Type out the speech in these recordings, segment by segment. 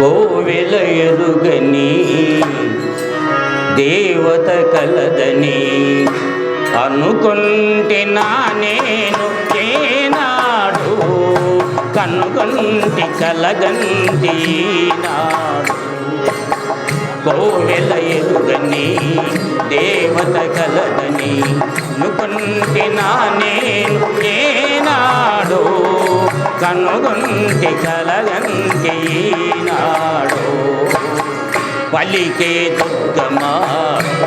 కోవెల ఎరుగని దేవత కలదని అనుకుంటే నేను ఏనాడు. కనుగొంటి కలగంటి నాడు. కోవెల ఎరుగని దేవత కలదని అనుకుంటే నేను ఏ కనుగొంటి కలగంటి నాడు పలికే దుర్గమా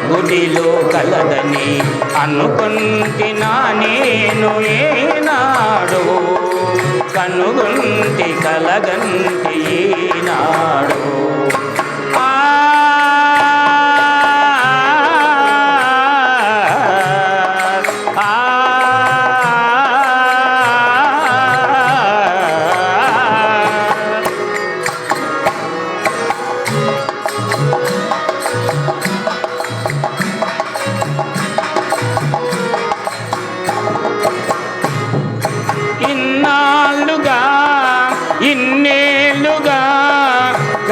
గుడిలో కలదని అనుకుంటినా నేను ఏనాడు. కనుగొంటి కలగంటి నాడు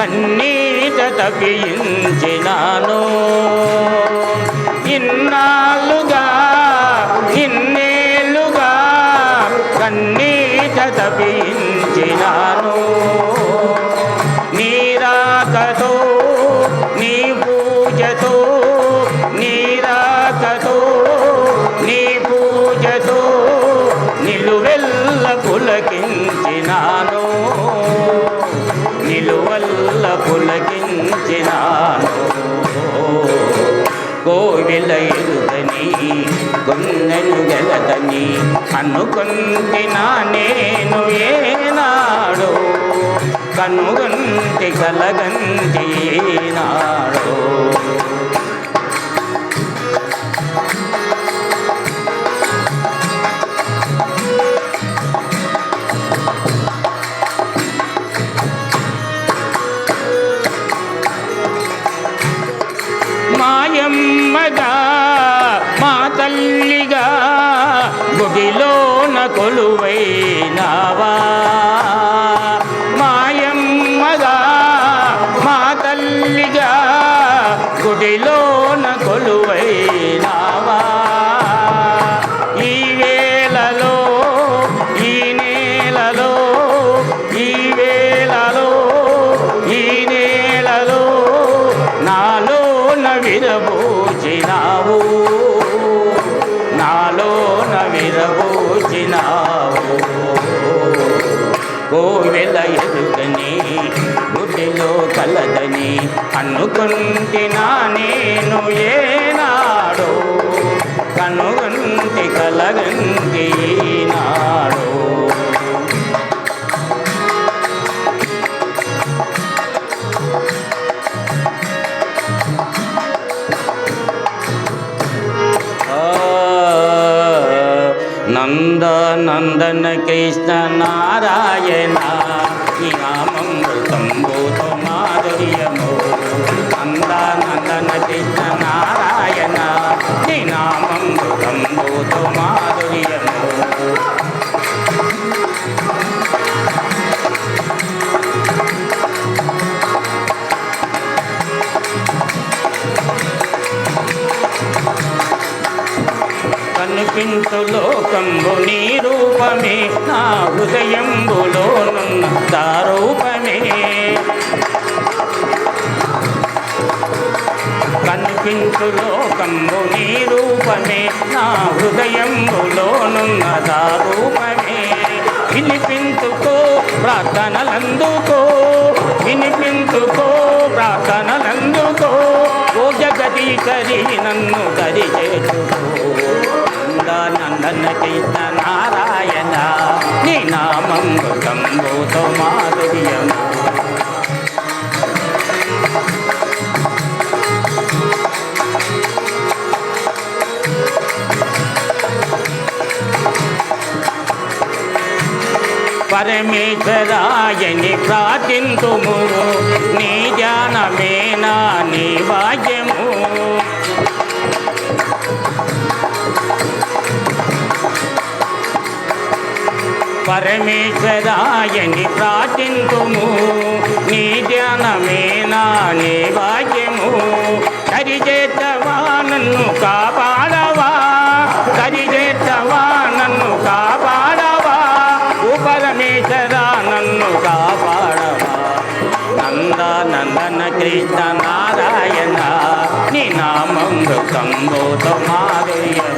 కన్నీట తప్పించినాను. ఇన్నాళ్ళుగా ఇన్నేళ్ళుగా కన్నీట తప్పించినాను. నీరాకతో నీ పూజతో నీరాకతో నీ పూజతో నిలువెల్ల పులకించినాను. గొన్నెను గెలదని అనుకుంటినా నేను ఏనాడు కనుగంటి కలగంటి ఏనాడు మాయమ్మగా திருவை కోవెల ఎదుగని గుడిలో కలదని అనుకుంటున్నా నేను ఏనాడో. కనుగంటి కలగంటి నాడు నంద నందన కృష్ణ నారాయణ ఈ నామృతంబోతో కనిపించు లోకంబు నీ రూపమే నా హృదయంబులోనున్న దారూపమే కనిపించు లోకంబు నీ రూపమే నా హృదయంబులోనున్న దారూపమే వినిపించుకో ప్రార్థనలందుకో వినిపించుకో ప్రార్థనలందుకో. ఓ జగదీకరి నన్ను దరి చేసుకో నందన కృష్ణ నారాయణ నీ నామం గంబోతో మాధుర్యము. పరమేశ్వరాయని ప్రార్థింతుము నీ ధ్యానమేనా నీ భాగ్యము పరమేశ్వరాయని ప్రార్థింతుము. నీ ధ్యానమే నా నీ భాగ్యము. సరిచేతవా నన్ను కాపాడవా? సరిచేతవా నన్ను కాపాడవా? ఓ పరమేశ్వరా నన్ను కాపాడవా? నంద నందన కృష్ణ నారాయణ నీ నామం మృతంబోధ మాధుర్యం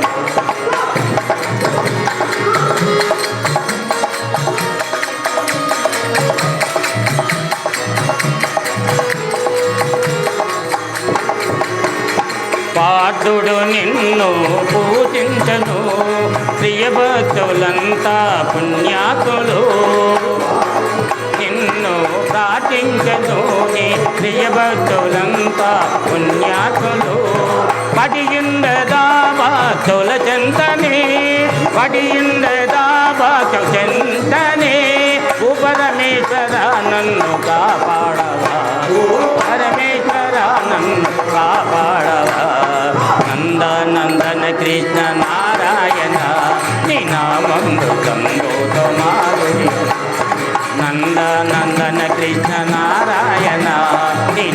పాదుడు నిన్ను పూజించను. ప్రియభక్తులంతా పుణ్యాతులు. నిన్ను ప్రార్థించను నీ ప్రియభక్తులంతా పుణ్యాతులు. పడియుండదా భక్తుల చెంతనే పడియుండదా చెంతనే. నందన కృష్ణ నారాయణ నీ